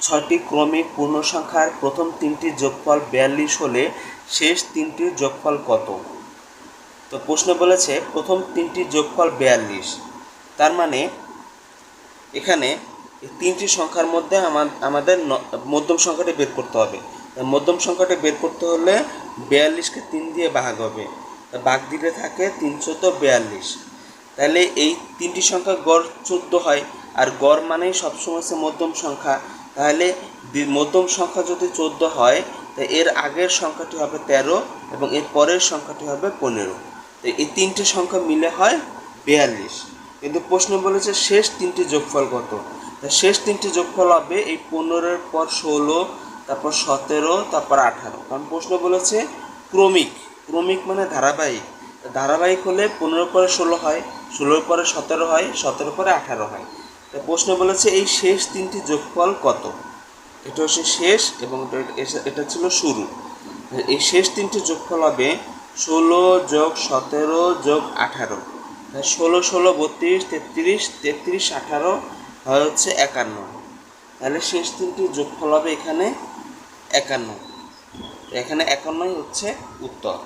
ছয়টি ক্রমিক পূর্ণ সংখ্যার প্রথম তিনটির যোগফল বিয়াল্লিশ হলে শেষ তিনটির যোগফল কত? তো প্রশ্ন বলেছে, প্রথম তিনটির যোগফল বিয়াল্লিশ। তার মানে এখানে তিনটি সংখ্যার মধ্যে আমা- আমাদের মধ্যম সংখ্যাটি বের করতে হবে। মধ্যম সংখ্যাটি বের করতে হলে বিয়াল্লিশকে তিন দিয়ে ভাগ হবে। ভাগ দিলে থাকে তিনশো তো বিয়াল্লিশ। তাহলে এই তিনটি সংখ্যা গড় চোদ্দ হয়, আর গড় মানেই সবসময় সে মধ্যম সংখ্যা। তাহলে মধ্যম সংখ্যা যদি চোদ্দ হয়, তা এর আগের সংখ্যাটি হবে তেরো এবং এর পরের সংখ্যাটি হবে পনেরো। তো এই তিনটি সংখ্যা মিলে হয় বিয়াল্লিশ। কিন্তু প্রশ্ন বলেছে শেষ তিনটি যোগফল কত? তা শেষ তিনটি যোগফল হবে এই পনেরোর পর ষোলো, তারপর সতেরো, তারপর আঠারো। কারণ প্রশ্ন বলেছে ক্রমিক। ক্রমিক মানে ধারাবাহিক। ধারাবাহিক হলে পনেরো পরে ষোলো হয়, ষোলোর পরে সতেরো হয় সতেরো পরে আঠারো হয়। প্রশ্ন বলেছে, এই শেষ তিনটি যোগফল কত? এটা হচ্ছে শেষ এবং এটা- ছিল শুরু। এই শেষ তিনটি যোগফল হবে ষোলো যোগ সতেরো যোগ আঠারো। ষোলো ষোলো, বত্রিশ, তেত্রিশ তেত্রিশ, আঠারো হয় হচ্ছে একান্ন। তাহলে শেষ তিনটি যোগফল হবে এখানে একান্ন। এখানে একান্নই হচ্ছে উত্তর।